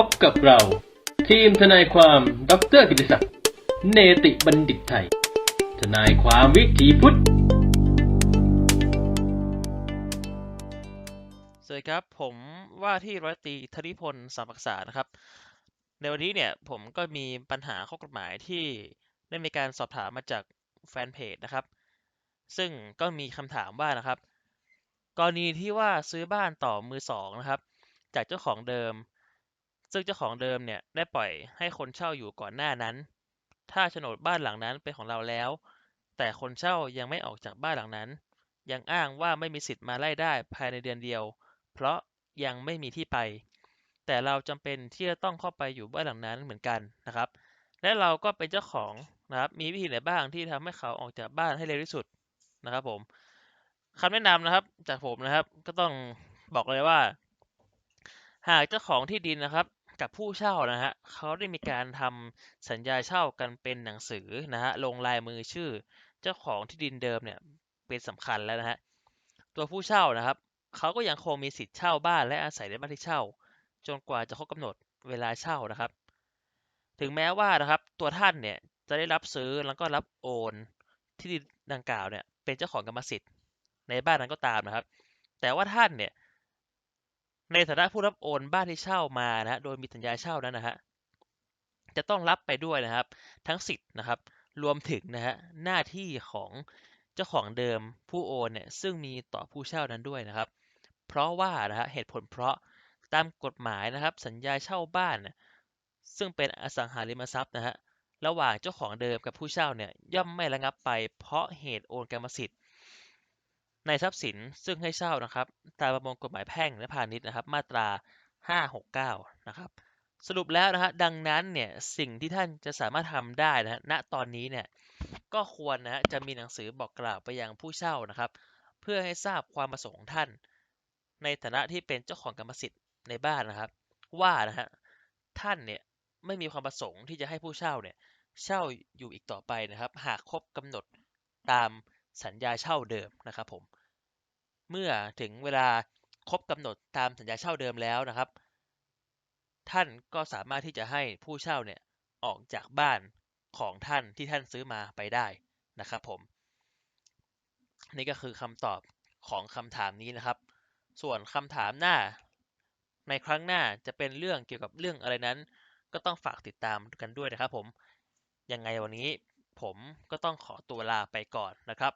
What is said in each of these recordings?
พบกับเรา ทีมทนายความดรกิติศักดิ์เนติบัณฑิตไทย ทนายความวิถีพุทธ สวัสดีครับ ผมว่าที่ร้อยตรีธนิพลสามักษานะครับ ในวันนี้เนี่ยผมก็มีปัญหาข้อกฎหมายที่ได้มีการสอบถามมาจากแฟนเพจนะครับ ซึ่งก็มีคำถามว่านะครับ กรณีที่ว่าซื้อบ้านต่อมือสองนะครับ จากเจ้าของเดิม ซึ่งเจ้าของเดิมเนี่ยได้ปล่อยให้คนเช่าอยู่ก่อนหน้านั้น ถ้าโฉนดบ้านหลังนั้นเป็นของเราแล้ว แต่คนเช่ายังไม่ออกจากบ้านหลังนั้น ยังอ้างว่าไม่มีสิทธิ์มาไล่ได้ภายในเดือนเดียว เพราะยังไม่มีที่ไป แต่เราจำเป็นที่จะต้องเข้าไปอยู่บ้านหลังนั้นเหมือนกันนะครับ และเราก็เป็นเจ้าของนะครับ มีวิธีไหนบ้างที่ทำให้เขาออกจากบ้านให้เร็วที่สุดนะครับผมคำแนะนำนะครับ จากผมนะครับก็ต้องบอกเลยว่า หากเจ้าของที่ดินนะครับ กับผู้เช่านะฮะเขาได้มีการทำสัญญาเช่ากันเป็นหนังสือนะฮะลงลายมือชื่อเจ้าของที่ดินเดิมเนี่ยเป็นสำคัญแล้วนะฮะตัวผู้เช่านะครับเขาก็ยังคงมีสิทธิ์เช่าบ้านและอาศัยในบ้านที่เช่า จนกว่าจะครบกำหนดเวลาเช่านะครับ ถึงแม้ว่านะครับตัวท่านเนี่ยจะได้รับซื้อแล้วก็รับโอนที่ดินดังกล่าวเนี่ยเป็นเจ้าของกรรมสิทธิ์ในบ้านนั้นก็ตามนะครับ แต่ว่าท่านเนี่ย ในฐานะผู้รับโอนบ้านที่เช่ามานะโดยมีสัญญาเช่านั้นนะฮะจะต้องรับไปด้วยนะครับ ทั้งสิทธิ์นะครับ รวมถึงนะฮะหน้าที่ของเจ้าของเดิมผู้โอนเนี่ยซึ่งมีต่อผู้เช่านั้นด้วยนะครับ เพราะว่านะฮะเหตุผลเพราะตามกฎหมายนะครับ สัญญาเช่าบ้าน ซึ่งเป็นอสังหาริมทรัพย์นะฮะระหว่างเจ้าของเดิมกับผู้เช่าเนี่ยย่อมไม่ระงับไปเพราะเหตุโอนกรรมสิทธิ์ ในทรัพย์สินซึ่งให้เช่านะครับตามประมวลกฎหมายแพ่งและพาณิชย์นะครับมาตรา 569 นะครับ สรุปแล้วนะฮะดังนั้นเนี่ยสิ่งที่ท่านจะสามารถทำได้นะณตอนนี้เนี่ยก็ควรนะฮะจะมีหนังสือบอกกล่าวไปยังผู้เช่านะครับ เพื่อให้ทราบความประสงค์ของท่าน ในฐานะที่เป็นเจ้าของกรรมสิทธิ์ในบ้านนะครับ ว่านะฮะท่านเนี่ยไม่มีความประสงค์ที่จะให้ผู้เช่าเนี่ยเช่าอยู่อีกต่อไปนะครับ หากครบกำหนดตาม สัญญาเช่าเดิมนะครับผม เมื่อถึงเวลาครบกำหนดตามสัญญาเช่าเดิมแล้วนะครับ ท่านก็สามารถที่จะให้ผู้เช่าเนี่ยออกจากบ้านของท่านที่ท่านซื้อมาไปได้นะครับผม นี่ก็คือคำตอบของคำถามนี้นะครับ ส่วนคำถามหน้า ในครั้งหน้าจะเป็นเรื่องเกี่ยวกับเรื่องอะไรนั้น ก็ต้องฝากติดตามกันด้วยนะครับผม ยังไงวันนี้ ผมก็ต้องขอตัวลาไปก่อนนะครับ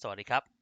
สวัสดีครับ